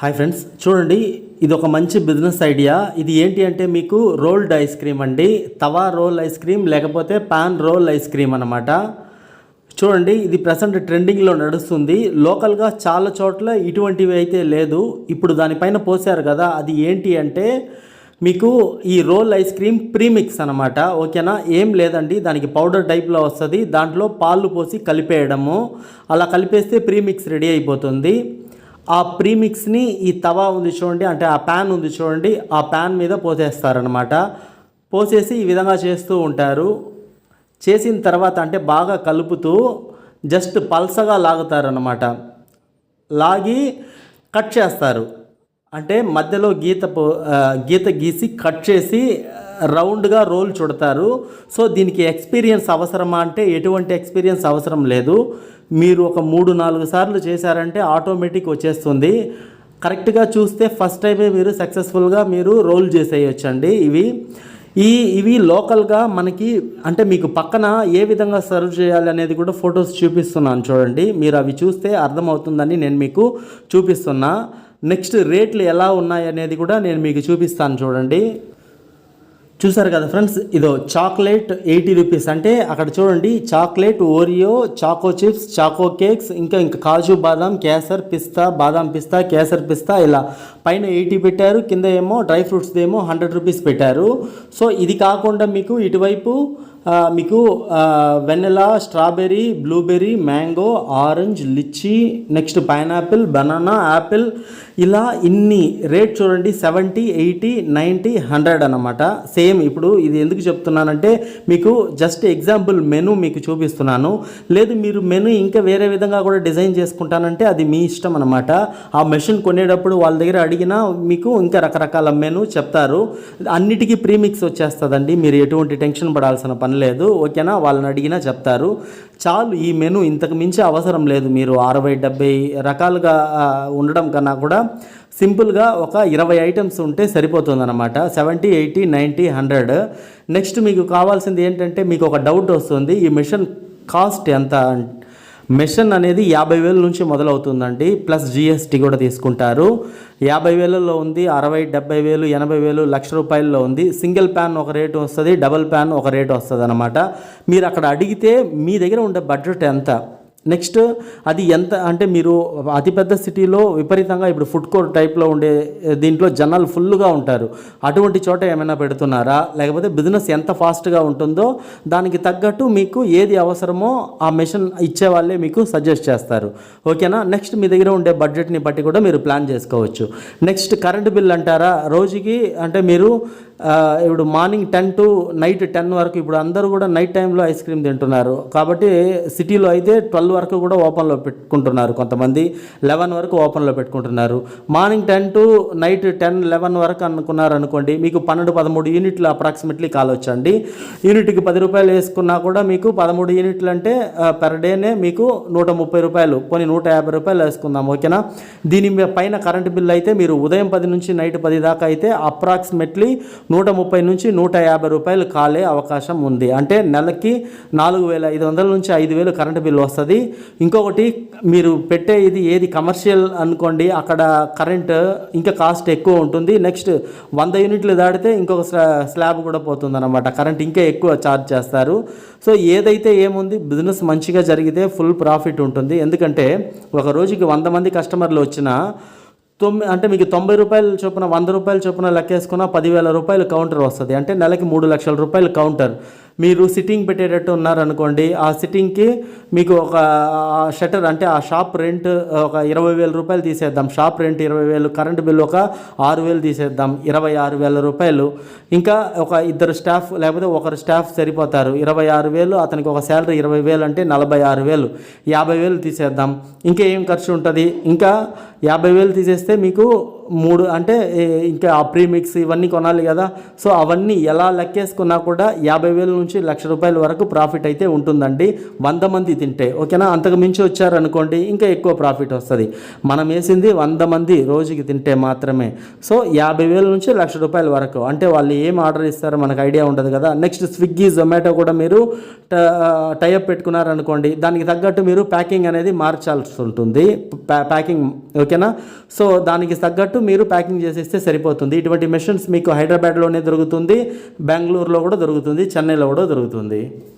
Hi friends చూడండి ఇది ఒక మంచి బిజినెస్ ఐడియా. ఇది ఏంటి అంటే మీకు రోల్డ్ ఐస్ క్రీమ్ అండి. తవా రోల్ ఐస్ క్రీమ్ లేకపోతే పాన్ రోల్ ఐస్ క్రీమ్ అనమాట చూడండి ఇది ప్రజెంట్ ట్రెండింగ్లో నడుస్తుంది. లోకల్గా చాలా చోట్ల ఇటువంటివి అయితే లేదు. ఇప్పుడు దానిపైన పోసారు కదా అది ఏంటి అంటే మీకు ఈ రోల్ ఐస్ క్రీమ్ ప్రీమిక్స్ అనమాట ఓకేనా? ఏం లేదండి దానికి పౌడర్ టైప్లో వస్తుంది. దాంట్లో పాలు పోసి కలిపేయడము. అలా కలిపేస్తే ప్రీమిక్స్ రెడీ అయిపోతుంది. ఆ ప్రీమిక్స్ని ఈ తవా ఉంది చూడండి అంటే ఆ ప్యాన్ ఉంది చూడండి ఆ ప్యాన్ మీద పోసేస్తారనమాట పోసేసి ఈ విధంగా చేస్తూ ఉంటారు. చేసిన తర్వాత అంటే బాగా కలుపుతూ జస్ట్ పల్సగా లాగుతారనమాట లాగి కట్ చేస్తారు. అంటే మధ్యలో గీత పో- గీత గీసి కట్ చేసి రౌండ్గా రోల్ చుడతారు. సో దీనికి ఎక్స్పీరియన్స్ అవసరమా అంటే ఎటువంటి ఎక్స్పీరియన్స్ అవసరం లేదు. మీరు ఒక మూడు నాలుగు సార్లు చేశారంటే ఆటోమేటిక్ వచ్చేస్తుంది. కరెక్ట్గా చూస్తే ఫస్ట్ టైమే మీరు సక్సెస్ఫుల్గా మీరు రోల్ చేసేయచ్చండి ఇవి. ఈ ఇవి లోకల్గా మనకి అంటే మీకు పక్కన ఏ విధంగా సర్వ్ చేయాలి అనేది కూడా ఫొటోస్ చూపిస్తున్నాను చూడండి. మీరు అవి చూస్తే అర్థమవుతుందని నేను మీకు చూపిస్తున్నా. నెక్స్ట్ రేట్లు ఎలా ఉన్నాయి అనేది కూడా నేను మీకు చూపిస్తాను చూడండి. చూసారు కదా ఫ్రెండ్స్? ఇదో చాక్లెట్ ఎయిటీ రూపీస్. అంటే అక్కడ చూడండి chocolate Oreo choco chips choco cakes ఇంకా ఇంకా కాజు బాదాం కేసర్ పిస్తా బాదాం పిస్తా కేసర్ పిస్తా ఇలా. పైన ఎయిటీ పెట్టారు కింద ఏమో డ్రై ఫ్రూట్స్ ఏమో హండ్రెడ్ రూపీస్ పెట్టారు. సో ఇది కాకుండా మీకు ఇటువైపు మీకు vanilla strawberry blueberry mango orange litchi next pineapple banana apple ఇలా ఇన్ని రేట్ చూడండి సెవెంటీ ఎయిటీ నైంటీ హండ్రెడ్ అనమాట సేమ్ ఇప్పుడు ఇది ఎందుకు చెప్తున్నానంటే మీకు జస్ట్ ఎగ్జాంపుల్ మెను మీకు చూపిస్తున్నాను. లేదు మీరు మెను ఇంకా వేరే విధంగా కూడా డిజైన్ చేసుకుంటానంటే అది మీ ఇష్టం అనమాట ఆ మెషిన్ కొనేటప్పుడు వాళ్ళ దగ్గర అడిగినా మీకు ఇంకా రకరకాల మెను చెప్తారు. అన్నిటికీ ప్రీమిక్స్ వచ్చేస్తుందండి. మీరు ఎటువంటి టెన్షన్ పడాల్సిన పని లేదు. ఓకేనా? వాళ్ళని అడిగినా చెప్తారు. చాలు ఈ మెను ఇంతకు మించి అవసరం లేదు. మీరు అరవై డెబ్బై రకాలుగా ఉండడం కన్నా కూడా సింపుల్గా ఒక ఇరవై ఐటమ్స్ ఉంటే సరిపోతుంది seventy eighty ninety hundred. Next మీకు కావాల్సింది ఏంటంటే మీకు ఒక డౌట్ వస్తుంది. ఈ మిషన్ కాస్ట్ ఎంత మిషన్ అనేది యాభై వేల నుంచి మొదలవుతుందండి ప్లస్ జిఎస్టీ కూడా తీసుకుంటారు. యాభై వేలలో ఉంది అరవై డెబ్బై వేలు ఎనభై వేలు లక్ష రూపాయల్లో ఉంది. సింగిల్ ప్యాన్ ఒక రేటు వస్తుంది డబల్ ప్యాన్ ఒక రేటు వస్తుంది అనమాట మీరు అక్కడ అడిగితే మీ దగ్గర ఉండే బడ్జెట్ ఎంత? నెక్స్ట్ అది ఎంత అంటే మీరు అతిపెద్ద సిటీలో విపరీతంగా ఇప్పుడు ఫుడ్ కోర్ట్ టైప్లో ఉండే దీంట్లో జనాలు ఫుల్గా ఉంటారు. అటువంటి చోట ఏమైనా పెడుతున్నారా? లేకపోతే బిజినెస్ ఎంత ఫాస్ట్గా ఉంటుందో దానికి తగ్గట్టు మీకు ఏది అవసరమో ఆ మెషిన్ ఇచ్చే వాళ్ళే మీకు సజెస్ట్ చేస్తారు. ఓకేనా? నెక్స్ట్ మీ దగ్గర ఉండే బడ్జెట్ని బట్టి కూడా మీరు ప్లాన్ చేసుకోవచ్చు. నెక్స్ట్ కరెంటు బిల్ అంటారా? రోజుకి అంటే మీరు ఇప్పుడు morning ten to night ten వరకు ఇప్పుడు అందరూ కూడా నైట్ టైంలో ఐస్ క్రీమ్ తింటున్నారు. కాబట్టి సిటీలో అయితే ట్వెల్వ్ వరకు కూడా ఓపెన్లో పెట్టుకుంటున్నారు కొంతమంది. లెవెన్ వరకు ఓపెన్లో పెట్టుకుంటున్నారు. Morning ten to night ten eleven వరకు అనుకున్నారు అనుకోండి మీకు పన్నెండు పదమూడు యూనిట్లు అప్రాక్సిమేట్లీ కాలొచ్చండి. యూనిట్కి పది రూపాయలు వేసుకున్నా కూడా మీకు పదమూడు యూనిట్లు అంటే పెర్ డేనే మీకు నూట ముప్పై రూపాయలు కొన్ని నూట యాభై రూపాయలు వేసుకుందాం ఓకేనా? దీని పైన కరెంట్ బిల్ అయితే మీరు ఉదయం పది నుంచి నైట్ పది దాకా అయితే అప్రాక్సిమేట్లీ నూట ముప్పై నుంచి నూట యాభై రూపాయలు కాలే అవకాశం ఉంది. అంటే నెలకి నాలుగు వేల ఐదు వందల నుంచి ఐదు వేలు కరెంటు బిల్లు వస్తుంది. ఇంకొకటి మీరు పెట్టే ఇది ఏది కమర్షియల్ అనుకోండి అక్కడ కరెంట్ ఇంకా కాస్ట్ ఎక్కువ ఉంటుంది. నెక్స్ట్ వంద యూనిట్లు దాటితే ఇంకొక స్లా- స్లాబ్ కూడా పోతుంది అనమాట కరెంట్ ఇంకా ఎక్కువ ఛార్జ్ చేస్తారు. సో ఏదైతే ఏముంది బిజినెస్ మంచిగా జరిగితే ఫుల్ ప్రాఫిట్ ఉంటుంది. ఎందుకంటే ఒక రోజుకి వంద మంది కస్టమర్లు వచ్చినా తొమ్మిది అంటే మీకు తొంభై రూపాయలు చొప్పున వంద రూపాయలు చొప్పున లెక్కేసుకున్న పదివేల రూపాయలు కౌంటర్ వస్తుంది. అంటే నెలకి మూడు లక్షల రూపాయలు కౌంటర్. మీరు సిట్టింగ్ పెట్టేటట్టు ఉన్నారనుకోండి ఆ సిట్టింగ్కి మీకు ఒక షటర్ అంటే ఆ షాప్ రెంట్ ఒక ఇరవై వేల రూపాయలు తీసేద్దాం. షాప్ రెంట్ ఇరవై వేలు కరెంట్ బిల్ ఒక ఆరు వేలు తీసేద్దాం. ఇరవై ఆరు వేల రూపాయలు. ఇంకా ఒక ఇద్దరు స్టాఫ్ లేకపోతే ఒకరు స్టాఫ్ సరిపోతారు. ఇరవై ఆరు వేలు అతనికి ఒక శాలరీ ఇరవై వేలు అంటే నలభై ఆరు వేలు. యాభై వేలు తీసేద్దాం. ఇంకా ఏం ఖర్చు ఉంటుంది? ఇంకా యాభై వేలు తీసేస్తే మీకు మూడు అంటే ఇంకా ఆ ప్రీమిక్స్ ఇవన్నీ కొనాలి కదా. సో అవన్నీ ఎలా లెక్కేసుకున్నా కూడా యాభై వేల నుంచి లక్ష రూపాయల వరకు ప్రాఫిట్ అయితే ఉంటుందండి. వంద మంది తింటే ఓకేనా? అంతకు మించి వచ్చారనుకోండి ఇంకా ఎక్కువ ప్రాఫిట్ వస్తుంది. మనం వేసింది వంద మంది రోజుకి తింటే మాత్రమే. సో యాభై వేల నుంచి లక్ష రూపాయల వరకు అంటే వాళ్ళు ఏం ఆర్డర్ ఇస్తారో మనకు ఐడియా ఉండదు కదా. నెక్స్ట్ స్విగ్గీ జొమాటో కూడా మీరు టైఅప్ పెట్టుకున్నారనుకోండి దానికి తగ్గట్టు మీరు ప్యాకింగ్ అనేది మార్చాల్సి ఉంటుంది. ప్యా- ప్యాకింగ్ ఓకేనా? సో దానికి తగ్గట్టు తగ్గట్టు మీరు ప్యాకింగ్ చేసేస్తే సరిపోతుంది. ఇటువంటి మెషిన్స్ మీకు హైదరాబాద్లోనే దొరుకుతుంది బెంగళూరులో కూడా దొరుకుతుంది చెన్నైలో కూడా దొరుకుతుంది.